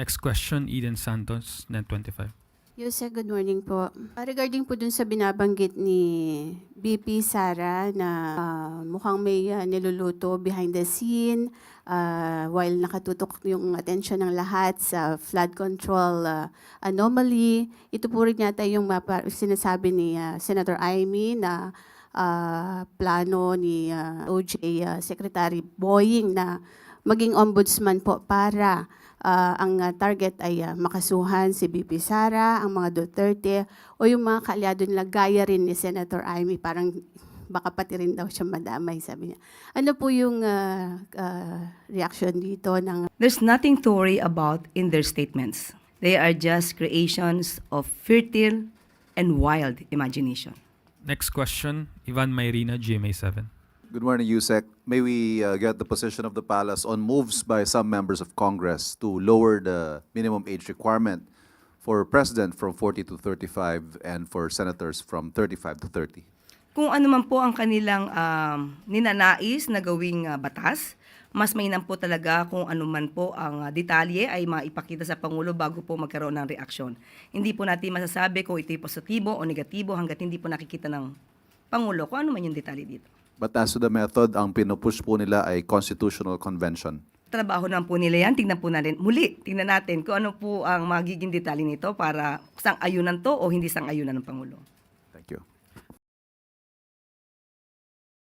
Next question, Eden Santos, Net 25. Yuse, good morning po. Ah, Regarding po dun sa binabanggit ni BP Sara na ah, mukhang may ah, niluluto behind the scene ah, while nakatutok yung atensyon ng lahat sa flood control ah, anomaly. Ito po rin yata yung mapa- sinasabi ni ah, Senator Amy na ah, plano ni ah, OJ ah, Secretary Boying na maging ombudsman po para ah, ang ah, target ay ah, makasuhan si BP Sara, ang mga Duterte, o yung mga kaalyado nila gaya rin ni Senator Amy, parang baka pati rin daw siya madamay, sabi niya. Ano po yung ah, ah, reaction dito ng There's nothing to worry about in their statements. They are just creations of fertile and wild imagination. Next question, Ivan Mayrina, GMA 7. Good morning, Yusek. May we uh, get the position of the palace on moves by some members of Congress to lower the minimum age requirement for president from 40 to 35 and for senators from 35 to 30? Kung ano man po ang kanilang um, ninanais na gawing ah, batas, mas mainam po talaga kung ano man po ang ah, detalye ay maipakita sa Pangulo bago po magkaroon ng reaksyon. Hindi po natin masasabi kung ito'y positibo o negatibo hanggat hindi po nakikita ng Pangulo kung ano man yung detalye dito. But as to the method, ang pinupush po nila ay constitutional convention. Trabaho naman po nila yan. Tingnan po natin. Muli, tingnan natin kung ano po ang magiging detalye nito para sang ayunan to o hindi sang ayunan ng Pangulo.